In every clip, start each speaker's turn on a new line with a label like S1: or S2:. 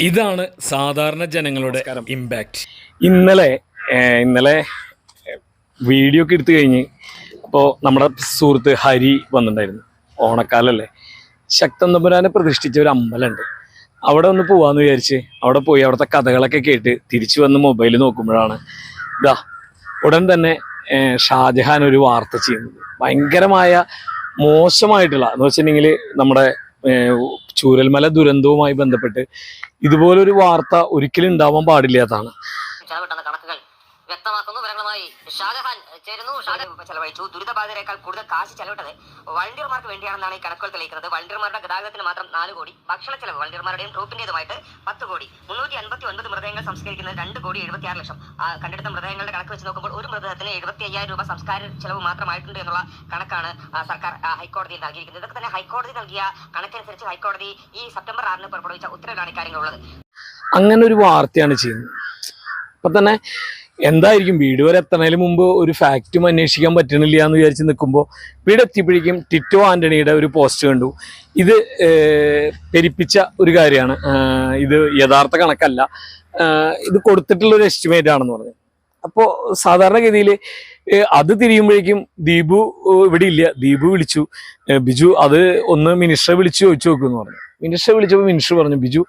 S1: ഇതാണ് സാധാരണ ജനങ്ങളുടെ ഇമ്പാക്റ്റ്
S2: ഇന്നലെ ഇന്നലെ വീഡിയോ ഒക്കെ എടുത്തു കഴിഞ്ഞ് ഇപ്പോൾ നമ്മുടെ സുഹൃത്ത് ഹരി വന്നിട്ടുണ്ടായിരുന്നു. ഓണക്കാലല്ലേ. ശക്തൻ തമ്പുരാനെ പ്രതിഷ്ഠിച്ച ഒരു അമ്പലമുണ്ട്. അവിടെ ഒന്ന് പോവാന്ന് വിചാരിച്ച് അവിടെ പോയി അവിടുത്തെ കഥകളൊക്കെ കേട്ട് തിരിച്ചു വന്ന് മൊബൈൽ നോക്കുമ്പോഴാണ് ഇതാ ഉടൻ തന്നെ ഷാജഹാൻ ഒരു വാർത്ത ചെയ്യുന്നത്. ഭയങ്കരമായ മോശമായിട്ടുള്ള എന്ന് വെച്ചിട്ടുണ്ടെങ്കിൽ നമ്മുടെ ചൂരൽമല ദുരന്തവുമായി ബന്ധപ്പെട്ട് ഇതുപോലൊരു വാർത്ത ഒരിക്കലും ഉണ്ടാവാൻ പാടില്ലാത്തതാണ്
S3: വ്യക്തമാക്കുന്നു വിവരങ്ങളുമായി ഷാജഹാൻ ചേരുന്നു. ഷാജഹാൻ ചെലവഴിച്ചു. ദുരിതബാധിതരെക്കാൾ കൂടുതൽ കാശ് ചെലവിട്ടത് വളണ്ടിയർമാർക്ക് വേണ്ടിയാണെന്നാണ് ഈ കണക്കുകൾ തെളിയിക്കുന്നത്. വളണ്ടിയർമാരുടെ ഗതാഗതത്തിന് മാത്രം നാല് കോടി ഭക്ഷണ ചെലവ് വളണ്ടിയർമാരുടെയും ട്രൂപ്പിന്റേതുമായിട്ട് പത്ത് കോടി. മുന്നൂറ്റി അൻപത്തി ഒൻപത് മൃതദേഹങ്ങൾ സംസ്കരിക്കുന്നത് രണ്ട് കോടി എഴുപത്തി ആറ് ലക്ഷം കണ്ടെടുത്ത മൃതദേഹങ്ങളുടെ കണക്ക് വെച്ച് നോക്കുമ്പോൾ ഒരു മൃതദേഹത്തിന് എഴുപത്തി അയ്യായിരം രൂപ സംസ്കാര ചെലവ് മാത്രമായിട്ടുണ്ട് എന്നുള്ള കണക്കാണ് സർക്കാർ ഹൈക്കോടതിയിൽ നൽകിയിരിക്കുന്നത്. ഇതൊക്കെ തന്നെ ഹൈക്കോടതി നൽകിയ കണക്കനുസരിച്ച് ഹൈക്കോടതി ഈ സെപ്റ്റംബർ ആറിന് പുറപ്പെടുവിച്ച ഉത്തരവിലാണ് ഇക്കാര്യങ്ങളുള്ളത്
S2: അങ്ങനെ ഒരു വാർത്തയാണ് ചെയ്യുന്നത്. അപ്പൊ തന്നെ എന്തായിരിക്കും? വീട് വരെ എത്തണതിന് മുമ്പ് ഒരു ഫാക്റ്റും അന്വേഷിക്കാൻ പറ്റണില്ല എന്ന് വിചാരിച്ച് നിൽക്കുമ്പോൾ വീട് എത്തിയപ്പോഴേക്കും ടിറ്റോ ആന്റണിയുടെ ഒരു പോസ്റ്റ് കണ്ടു. ഇത് പെരിപ്പിച്ച ഒരു കാര്യമാണ്. ഇത് യഥാർത്ഥ കണക്കല്ല. ഇത് കൊടുത്തിട്ടുള്ള ഒരു എസ്റ്റിമേറ്റ് ആണെന്ന് പറഞ്ഞു. അപ്പോൾ സാധാരണഗതിയിൽ അത് തിരിയുമ്പോഴേക്കും ദീപു ഇവിടെ ഇല്ല. ദീപു വിളിച്ചു. ബിജു അത് ഒന്ന് മിനിസ്റ്ററെ വിളിച്ചു ചോദിച്ചു നോക്കുമെന്ന് പറഞ്ഞു. മിനിസ്റ്ററെ വിളിച്ചപ്പോൾ മിനിസ്റ്റർ പറഞ്ഞു ബിജു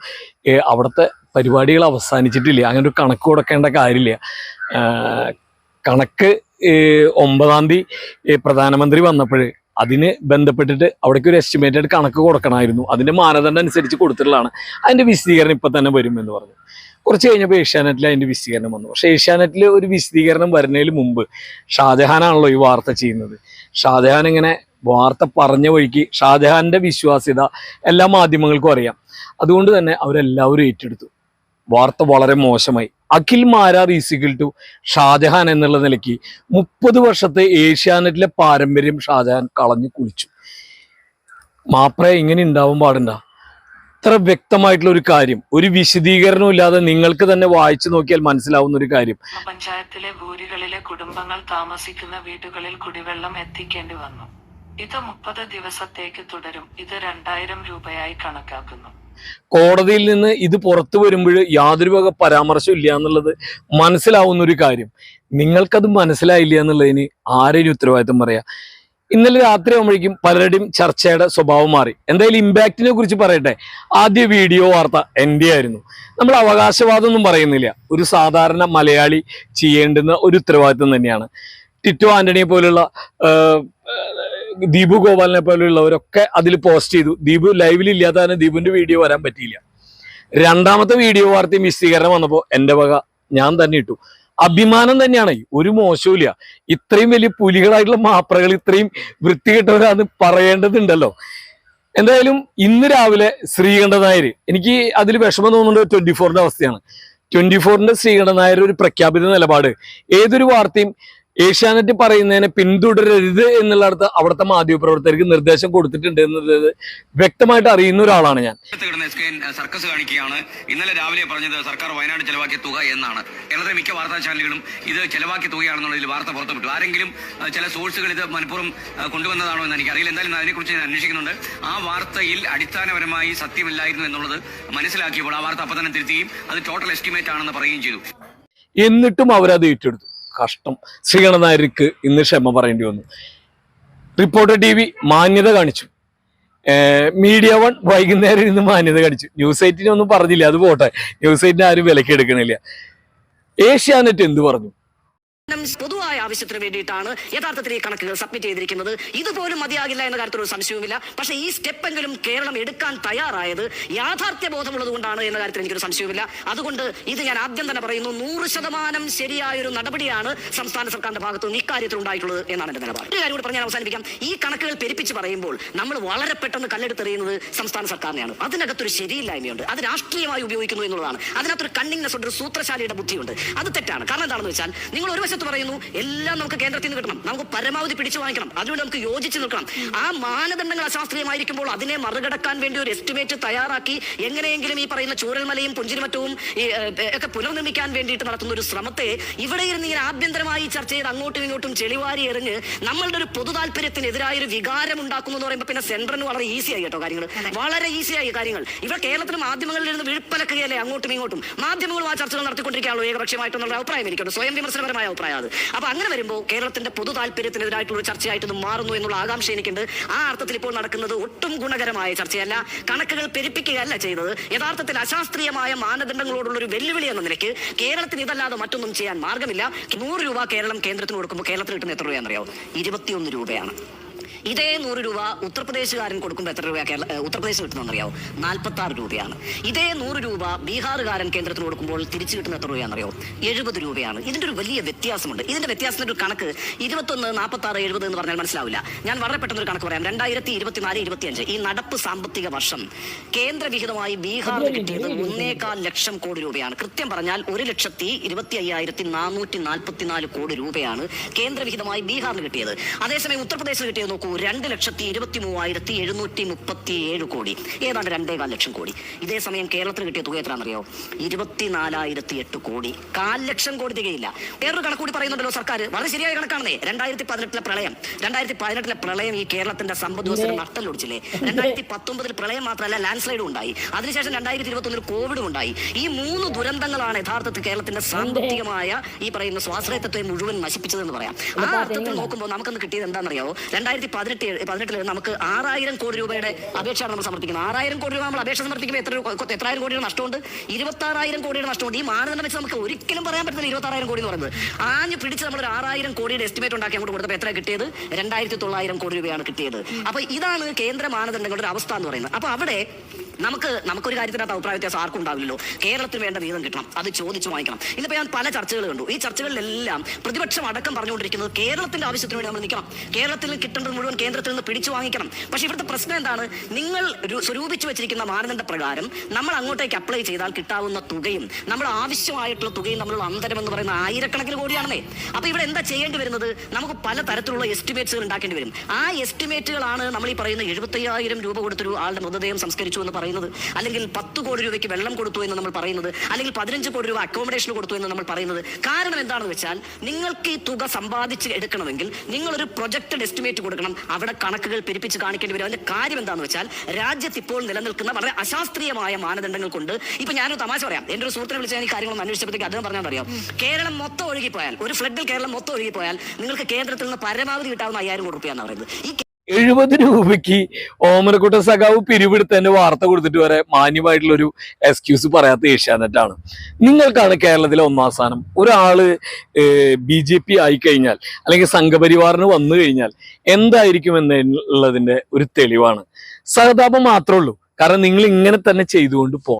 S2: അവിടുത്തെ പരിപാടികൾ അവസാനിച്ചിട്ടില്ല. അങ്ങനെ ഒരു കണക്ക് കൊടുക്കേണ്ട കാര്യമില്ല. കണക്ക് ഒമ്പതാം തീയതി പ്രധാനമന്ത്രി വന്നപ്പോൾ അതിന് ബന്ധപ്പെട്ടിട്ട് അവിടേക്ക് ഒരു എസ്റ്റിമേറ്റഡ് കണക്ക് കൊടുക്കണമായിരുന്നു. അതിന്റെ മാനദണ്ഡം അനുസരിച്ച് കൊടുത്തിട്ടുള്ളതാണ്. അതിന്റെ വിശദീകരണം ഇപ്പം തന്നെ വരുമെന്ന് പറഞ്ഞു. കുറച്ച് കഴിഞ്ഞപ്പോൾ ഏഷ്യാനെറ്റിൽ അതിന്റെ വിശദീകരണം വന്നു. പക്ഷേ ഏഷ്യാനെറ്റിൽ ഒരു വിശദീകരണം വരുന്നതിന് മുമ്പ് ഷാജഹാനാണല്ലോ ഈ വാർത്ത ചെയ്യുന്നത്. ഷാജഹാൻ ഇങ്ങനെ വാർത്ത പറഞ്ഞ വഴിക്ക് ഷാജഹാന്റെ വിശ്വാസ്യത എല്ലാ മാധ്യമങ്ങൾക്കും അറിയാം. അതുകൊണ്ട് തന്നെ അവരെല്ലാവരും ഏറ്റെടുത്തു. വാർത്ത വളരെ മോശമായി. അഖിൽ മാരാർ ഈസിക്കൽ ടു ഷാജഹാൻ എന്നുള്ള നിലയ്ക്ക് മുപ്പത് വർഷത്തെ ഏഷ്യാനെറ്റിലെ പാരമ്പര്യം ഷാജഹാൻ കളഞ്ഞു കുളിച്ചു. മാപ്ര ഇങ്ങനെ ഉണ്ടാവും പാടണ്ട. ഇത്ര വ്യക്തമായിട്ടുള്ള ഒരു കാര്യം ഒരു വിശദീകരണവും ഇല്ലാതെ നിങ്ങൾക്ക് തന്നെ വായിച്ചു നോക്കിയാൽ മനസ്സിലാവുന്ന ഒരു കാര്യം.
S4: പഞ്ചായത്തിലെ ഭൂരികളിലെ കുടുംബങ്ങൾ താമസിക്കുന്ന വീടുകളിൽ കുടിവെള്ളം എത്തിക്കേണ്ടി വന്നു. ഇത് മുപ്പത് ദിവസത്തേക്ക് തുടരും. ഇത് രണ്ടായിരം രൂപയായി കണക്കാക്കുന്നു.
S2: കോടതിയിൽ നിന്ന് ഇത് പുറത്തു വരുമ്പോൾ യാതൊരു വക പരാമർശം ഇല്ല എന്നുള്ളത് മനസ്സിലാവുന്ന ഒരു കാര്യം. നിങ്ങൾക്കത് മനസ്സിലായില്ല എന്നുള്ളതിന് ആരെയും ഉത്തരവാദിത്വം പറയാം? ഇന്നലെ രാത്രി ആകുമ്പോഴേക്കും പലരുടെയും ചർച്ചയുടെ സ്വഭാവം മാറി. എന്തായാലും ഇമ്പാക്റ്റിനെ കുറിച്ച് പറയട്ടെ. ആദ്യ വീഡിയോ വാർത്ത എന്റെ ആയിരുന്നു. നമ്മൾ അവകാശവാദം ഒന്നും പറയുന്നില്ല. ഒരു സാധാരണ മലയാളി ചെയ്യേണ്ടുന്ന ഒരു ഉത്തരവാദിത്വം തന്നെയാണ്. ടിറ്റോ ആന്റണിയെ പോലുള്ള ദീപു ഗോപാലിനെ പോലെയുള്ളവരൊക്കെ അതിൽ പോസ്റ്റ് ചെയ്തു. ദീപു ലൈവിൽ ഇല്ലാത്ത തന്നെ ദീപുവിന്റെ വീഡിയോ വരാൻ പറ്റിയില്ല. രണ്ടാമത്തെ വീഡിയോ വാർത്തയും വിശദീകരണം വന്നപ്പോൾ എന്റെ വക ഞാൻ തന്നെ ഇട്ടു. അഭിമാനം തന്നെയാണ്. ഒരു മോശവുമില്ല ഇത്രയും വലിയ പുലികളായിട്ടുള്ള മാപ്രകൾ ഇത്രയും വൃത്തികെട്ടവരാന്ന് പറയേണ്ടതുണ്ടല്ലോ. എന്തായാലും ഇന്ന് രാവിലെ ശ്രീകണ്ഠ നായർ എനിക്ക് അതിൽ വിഷമം തോന്നുന്നത് ട്വന്റി ഫോറിന്റെ അവസ്ഥയാണ്. ട്വന്റി ഫോറിന്റെ ശ്രീകണ്ഠ നായർ ഒരു പ്രഖ്യാപിത നിലപാട്. ഏതൊരു വാർത്തയും ഏഷ്യാനെറ്റ് പറയുന്നതിനെ പിന്തുടരരുത് എന്നുള്ളടത്ത് അവിടുത്തെ മാധ്യമപ്രവർത്തകർക്ക് നിർദ്ദേശം കൊടുത്തിട്ടുണ്ട് എന്നുള്ളത് വ്യക്തമായിട്ട് അറിയുന്ന ഒരാളാണ് ഞാൻ.
S5: സർക്കസ് കാണിക്കുകയാണ്. ഇന്നലെ രാവിലെ പറഞ്ഞത് സർക്കാർ വയനാട് ചെലവാക്കിയ തുക എന്നാണ്. കേരളത്തിലെ മിക്ക വാർത്താ ചാനലുകളും ഇത് ചെലവാക്കിയ തുകയാണെന്നുള്ളതിൽ വാർത്ത പുറത്തുവിട്ടു. ആരെങ്കിലും ചില സോഴ്സുകൾ ഇത് മനഃപൂർവം കൊണ്ടുവന്നതാണോ എന്ന് എനിക്കറിയില്ല. എന്തായാലും അതിനെക്കുറിച്ച് ഞാൻ അന്വേഷിക്കുന്നുണ്ട്. ആ വാർത്തയിൽ അടിസ്ഥാനപരമായി സത്യമില്ലായിരുന്നു എന്നുള്ളത് മനസ്സിലാക്കിയപ്പോൾ ആ വാർത്ത അപ്പം തന്നെ തിരുത്തുകയും അത് ടോട്ടൽ എസ്റ്റിമേറ്റ് ആണെന്ന് പറയുകയും ചെയ്തു.
S2: എന്നിട്ടും അവരത് ഏറ്റെടുത്തു. കഷ്ടം. ശ്രീകണ്ഠ നായർക്ക് ഇന്ന് ക്ഷമ പറയേണ്ടി വന്നു. റിപ്പോർട്ടർ ടി വി മാന്യത കാണിച്ചു. മീഡിയ വൺ വൈകുന്നേരം ഇന്ന് മാന്യത കാണിച്ചു. ന്യൂസ് എയ്റ്റിനെ ഒന്നും പറഞ്ഞില്ല. അത് പോട്ടെ. ന്യൂസ് എയ്റ്റിനെ ആരും വിലക്കെടുക്കണില്ല ഏഷ്യാനെറ്റ് എന്ത് പറഞ്ഞു?
S6: പൊതുവായ ആവശ്യത്തിന് വേണ്ടിയിട്ടാണ് യഥാർത്ഥത്തിൽ ഈ കണക്കുകൾ സബ്മിറ്റ് ചെയ്തിരിക്കുന്നത്. ഇതുപോലും മതിയാകില്ല എന്ന കാര്യത്തിൽ ഒരു സംശയവുമില്ല. പക്ഷേ ഈ സ്റ്റെപ്പെങ്കിലും കേരളം എടുക്കാൻ തയ്യാറായത് യാഥാർത്ഥ്യ ബോധമുള്ളത് കൊണ്ടാണ് എന്ന കാര്യത്തിൽ എനിക്കൊരു സംശയവുമില്ല. അതുകൊണ്ട് ഇത് ഞാൻ ആദ്യം തന്നെ പറയുന്നു നൂറ് ശതമാനം ശരിയായൊരു നടപടിയാണ് സംസ്ഥാന സർക്കാരിന്റെ ഭാഗത്തു നിന്ന് ഇക്കാര്യത്തിൽ ഉണ്ടായിട്ടുള്ളത് എന്നാണ് എന്റെ നിലപാട്. ഒരു കാര്യം കൂടി പറഞ്ഞാൽ അവസാനിപ്പിക്കാം. ഈ കണക്കുകൾ പെരുപ്പിച്ച് പറയുമ്പോൾ നമ്മൾ വളരെ പെട്ടെന്ന് കല്ലെടുത്തെറിയുന്നത് സംസ്ഥാന സർക്കാരിനെയാണ്. അതിനകത്തൊരു ശരിയില്ലായ്മയുണ്ട്. അത് രാഷ്ട്രീയമായി ഉപയോഗിക്കുന്നു എന്നുള്ളതാണ്. അതിനകത്തൊരു കണ്ണിങ്നെസ് ഉണ്ട് ഒരു സൂത്രശാലിയുടെ ബുദ്ധിയുണ്ട്. അത് തെറ്റാണ്. കാരണം എന്താണെന്ന് വെച്ചാൽ നിങ്ങൾ ഒരു മറുവശത്ത് പറയുന്നു. എല്ലാം നമുക്ക് കേന്ദ്രത്തിൽ നിന്ന് കിട്ടണം. നമുക്ക് പരമാവധി പിടിച്ചു വാങ്ങിക്കണം. അതിലൂടെ നമുക്ക് യോജിച്ച് നിൽക്കണം. ആ മാനദണ്ഡങ്ങൾ അശാസ്ത്രീയമായിരിക്കുമ്പോൾ അതിനെ മറികടക്കാൻ വേണ്ടി ഒരു എസ്റ്റിമേറ്റ് തയ്യാറാക്കി എങ്ങനെയെങ്കിലും ഈ പറയുന്ന ചൂരൽമലയും പുഞ്ചിരിമറ്റവും ഒക്കെ പുനർനിർമ്മിക്കാൻ വേണ്ടിയിട്ട് നടത്തുന്ന ഒരു ശ്രമത്തെ ഇവിടെ ഇരുന്ന് ഇങ്ങനെ ആഭ്യന്തരമായി ചർച്ച ചെയ്ത് അങ്ങോട്ടും ഇങ്ങോട്ടും ചെളിവാരി എറിഞ്ഞ് നമ്മളുടെ ഒരു പൊതു താല്പര്യത്തിനെതിരായ ഒരു വികാരം ഉണ്ടാക്കുന്നു എന്ന് പറയുമ്പോൾ പിന്നെ സെൻട്രലിന് വളരെ ഈസി ആയി കേട്ടോ കാര്യങ്ങൾ വളരെ ഈസി ആയി കാര്യങ്ങൾ. ഇവിടെ കേരളത്തിൽ മാധ്യമങ്ങളിൽ നിന്ന് വിഴുപ്പലക്കുകയല്ലേ അങ്ങോട്ടും ഇങ്ങോട്ടും? മാധ്യമങ്ങളും ആ ചർച്ചകൾ നടത്തിക്കൊണ്ടിരിക്കുകയാണോ ഏകപക്ഷമായിട്ടുള്ള അഭിപ്രായം എനിക്കുണ്ട്. സ്വയം വിമർശനപരമായ അഭിപ്രായം. അത് അപ്പൊ അങ്ങനെ വരുമ്പോൾ കേരളത്തിന്റെ പൊതു താല്പര്യത്തിനെതിരായിട്ടുള്ള ചർച്ചയായിട്ട് മാറുന്നു എന്നുള്ള ആകാംക്ഷ എനിക്കുണ്ട്. ആ അർത്ഥത്തിൽ ഇപ്പോൾ നടക്കുന്നത് ഒട്ടും ഗുണകരമായ ചർച്ചയല്ല. കണക്കുകൾ പെരുപ്പിക്കുകയല്ല ചെയ്തത് യഥാർത്ഥത്തിൽ അശാസ്ത്രീയമായ മാനദണ്ഡങ്ങളോടുള്ള ഒരു വെല്ലുവിളി എന്ന നിലയ്ക്ക് കേരളത്തിന് ഇതല്ലാതെ മറ്റൊന്നും ചെയ്യാൻ മാർഗമില്ല. നൂറ് രൂപ കേരളം കേന്ദ്രത്തിന് കൊടുക്കുമ്പോൾ കേരളത്തിൽ കിട്ടുന്ന എത്ര രൂപയാണെന്നറിയാവോ ഇരുപത്തിയൊന്ന് രൂപയാണ്. ഇതേ നൂറ് രൂപ ഉത്തർപ്രദേശുകാരൻ കൊടുക്കുമ്പോൾ എത്ര രൂപ കേരള ഉത്തർപ്രദേശിൽ കിട്ടുന്നറിയാവോ നാൽപ്പത്തി ആറ് രൂപയാണ്. ഇതേ നൂറ് രൂപ ബീഹാറുകാരൻ കേന്ദ്രത്തിന് കൊടുക്കുമ്പോൾ തിരിച്ചു കിട്ടുന്ന എത്ര രൂപയാണെന്നറിയോ? എഴുപത് രൂപയാണ്. ഇതിന്റെ ഒരു വലിയ വ്യത്യാസമുണ്ട്. ഇതിന്റെ വ്യത്യാസത്തിന്റെ ഒരു കണക്ക് ഇരുപത്തൊന്ന് നാൽപ്പത്തി ആറ് എഴുപത് എന്ന് പറഞ്ഞാൽ മനസ്സിലാവില്ല. ഞാൻ വളരെ പെട്ടെന്ന് ഒരു കണക്ക് പറയാം. രണ്ടായിരത്തി ഇരുപത്തിനാല് ഇരുപത്തിയഞ്ച് ഈ നടപ്പ് സാമ്പത്തിക വർഷം കേന്ദ്രവിഹിതമായി ബീഹാറിന് കിട്ടിയത് ഒന്നേകാൽ ലക്ഷം കോടി രൂപയാണ്. കൃത്യം പറഞ്ഞാൽ ഒരു ലക്ഷത്തി ഇരുപത്തി അയ്യായിരത്തി നാനൂറ്റി നാൽപ്പത്തിനാല് കോടി രൂപയാണ് കേന്ദ്രവിഹിതമായി ബീഹാറിന് കിട്ടിയത്. അതേസമയം ഉത്തർപ്രദേശിൽ കിട്ടിയത് നോക്കൂ രണ്ട് ലക്ഷത്തി ഇരുപത്തി മൂവായിരത്തി എഴുന്നൂറ്റി മുപ്പത്തി ഏഴ് കോടി. ഏതാണ്ട് രണ്ടേകാൽ ലക്ഷം കോടി. ഇതേ സമയം കേരളത്തിന് കിട്ടിയ തുക എത്രയാണെന്നറിയോ? ഇരുപത്തിനാലായിരത്തി എട്ട് കോടി. കാൽ ലക്ഷം കോടി തികയില്ല. വേറൊരു കണക്ക് കൂടി പറയുന്നുണ്ടല്ലോ സർക്കാർ. വളരെ ശരിയായ കണക്കാണെന്നേ. രണ്ടായിരത്തി പതിനെട്ടിലെ പ്രളയം. രണ്ടായിരത്തി പതിനെട്ടിലെ പ്രളയം ഈ കേരളത്തിന്റെ സമ്പദ് വ്യവസ്ഥ നട്ടലൊടിച്ചില്ലേ രണ്ടായിരത്തി പത്തൊമ്പതിൽ പ്രളയം മാത്രമല്ല ലാൻഡ് സ്ലൈഡും ഉണ്ടായി. അതിനുശേഷം രണ്ടായിരത്തി ഇരുപത്തി ഒന്നിൽ കോവിഡും ഉണ്ടായി. ഈ മൂന്ന് ദുരന്തങ്ങളാണ് യഥാർത്ഥത്തിൽ കേരളത്തിന്റെ സാമ്പത്തികമായ ഈ പറയുന്ന സ്വാശ്രയത്വത്തെ മുഴുവൻ നശിപ്പിച്ചതെന്ന് പറയാം. ആ അർത്ഥത്തിൽ നോക്കുമ്പോൾ നമുക്കൊന്ന് കിട്ടിയത് എന്താണെന്നറിയാവോ രണ്ടായിരത്തി പതിനെട്ട് പതിനെട്ടിൽ നമുക്ക് ആറായിരം കോടി രൂപയുടെ അപേക്ഷയാണ് നമ്മൾ സമർപ്പിക്കുന്നത്. ആറായിരം കോടി രൂപ നമ്മൾ അപേക്ഷ സമർപ്പിക്കുമ്പോൾ എത്ര എത്രായിരം കോടിയുടെ നഷ്ടമുണ്ട്? ഇരുപത്തി ആറായിരം കോടിയുടെ നഷ്ടമുണ്ട്. ഈ മാനദണ്ഡം വെച്ച് നമുക്ക് ഒരിക്കലും പറയാൻ പറ്റുന്ന ഇരുപത്തി ആറായിരം കോടി എന്ന് പറയുന്നത്. ആഞ്ഞ് പിടിച്ച് നമ്മൾ ഒരു ആറായിരം കോടിയുടെ എസ്റ്റിമേറ്റ് ഉണ്ടാക്കി അങ്ങോട്ട് കൊടുത്തപ്പോൾ എത്ര കിട്ടിയത്? രണ്ടായിരത്തി തൊള്ളായിരം കോടി രൂപയാണ് കിട്ടിയത്. അപ്പൊ ഇതാണ് കേന്ദ്ര മാനദണ്ഡങ്ങളുടെ അവസ്ഥ എന്ന് പറയുന്നത്. അപ്പൊ അവിടെ നമുക്ക് നമുക്കൊരു കാര്യത്തിനകത്ത് അഭിപ്രായ വ്യത്യാസം ആർക്കും ഉണ്ടാവില്ലല്ലോ. കേരളത്തിന് വേണ്ട വീതം കിട്ടണം. അത് ചോദിച്ചു വാങ്ങിക്കണം. ഇന്നിപ്പോൾ ഞാൻ പല ചർച്ചകൾ കണ്ടു. ഈ ചർച്ചകളിലെല്ലാം പ്രതിപക്ഷം അടക്കം പറഞ്ഞുകൊണ്ടിരിക്കുന്നത് കേരളത്തിന്റെ ആവശ്യത്തിന് വേണ്ടി നമ്മൾ നിൽക്കണം. കേരളത്തിൽ കിട്ടേണ്ടത് മുഴുവൻ കേന്ദ്രത്തിൽ നിന്ന് പിടിച്ചു വാങ്ങിക്കണം. പക്ഷേ ഇവിടുത്തെ പ്രശ്നം എന്താണ്? നിങ്ങൾ സ്വരൂപിച്ചു വെച്ചിരിക്കുന്ന മാനദണ്ഡ പ്രകാരം നമ്മൾ അങ്ങോട്ടേക്ക് അപ്ലൈ ചെയ്താൽ കിട്ടാവുന്ന തുകയും നമ്മൾ ആവശ്യമായിട്ടുള്ള തുകയും തമ്മിലുള്ള അന്തരം എന്ന് പറയുന്ന ആയിരക്കണക്കിന് കോടിയാണേ അപ്പൊ ഇവിടെ എന്താ ചെയ്യേണ്ടി വരുന്നത്? നമുക്ക് പല തരത്തിലുള്ള എസ്റ്റിമേറ്റ്സുകൾ ഉണ്ടാക്കേണ്ടി വരും. ആ എസ്റ്റിമേറ്റുകളാണ് നമ്മൾ ഈ പറയുന്ന എഴുപത്തയ്യായിരം രൂപ കൊടുത്തൊരു ആളുടെ മൃതദേഹം സംസ്കരിച്ചു എന്ന് പറയുന്നത്. അല്ലെങ്കിൽ പത്ത് കോടി രൂപയ്ക്ക് വെള്ളം കൊടുത്തു എന്ന് നമ്മൾ പറയുന്നത്. അല്ലെങ്കിൽ പതിനഞ്ച് കോടി രൂപ അക്കോമഡേഷൻ കൊടുത്തു എന്ന് നമ്മൾ പറയുന്നത്. കാരണം എന്താണെന്ന് വെച്ചാൽ നിങ്ങൾക്ക് ഈ തുക സമ്പാദിച്ച് എടുക്കണമെങ്കിൽ നിങ്ങളൊരു പ്രൊജക്റ്റഡ് എസ്റ്റിമേറ്റ് കൊടുക്കണം. അവിടെ കണക്കുകൾ പെരുപ്പിച്ച് കാണിക്കേണ്ടി വരും. അതിന്റെ കാര്യം എന്താണെന്ന് വെച്ചാൽ രാജ്യത്ത് ഇപ്പോൾ നിലനിൽക്കുന്ന വളരെ അശാസ്ത്രീയമായ മാനദണ്ഡങ്ങൾ കൊണ്ട് ഇപ്പൊ ഞാനൊരു തമാശ പറയാം. എന്റെ ഒരു സുഹൃത്തിനെ വിളിച്ച് ഞാൻ ഈ കാര്യങ്ങളൊന്നും അന്വേഷിച്ചപ്പോഴത്തേക്ക് അദ്ദേഹം പറഞ്ഞാൽ അറിയാം? കേരളം മൊത്തം ഒഴുകിപ്പോയാൽ ഒരു ഫ്ലഡിൽ കേരളം മൊത്തം ഒഴുകിപ്പോയാൽ നിങ്ങൾക്ക് കേന്ദ്രത്തിൽ നിന്ന് പരമാവധി കിട്ടാവുന്ന അയ്യായിരം കോടി റുപ്പിയാണ് പറയുന്നത്. ഈ
S2: എഴുപത് രൂപയ്ക്ക് ഓമനക്കുട്ട സഖാവ് പിരിവെടുത്തതിന്റെ വാർത്ത കൊടുത്തിട്ട് വരെ മാന്യമായിട്ടുള്ള ഒരു എക്സ്ക്യൂസ് പറയാത്ത ഏഷ്യാനെറ്റാണ്. നിങ്ങൾക്കാണ് കേരളത്തിലെ ഒന്നാം സ്ഥാനം. ഒരാൾ ബി ജെ പി ആയിക്കഴിഞ്ഞാൽ അല്ലെങ്കിൽ സംഘപരിവാറിന് വന്നു കഴിഞ്ഞാൽ എന്തായിരിക്കും എന്നുള്ളതിന്റെ ഒരു തെളിവാണ്. സഹതാപം മാത്രമേ ഉള്ളൂ. കാരണം നിങ്ങൾ ഇങ്ങനെ തന്നെ ചെയ്തുകൊണ്ട് പോ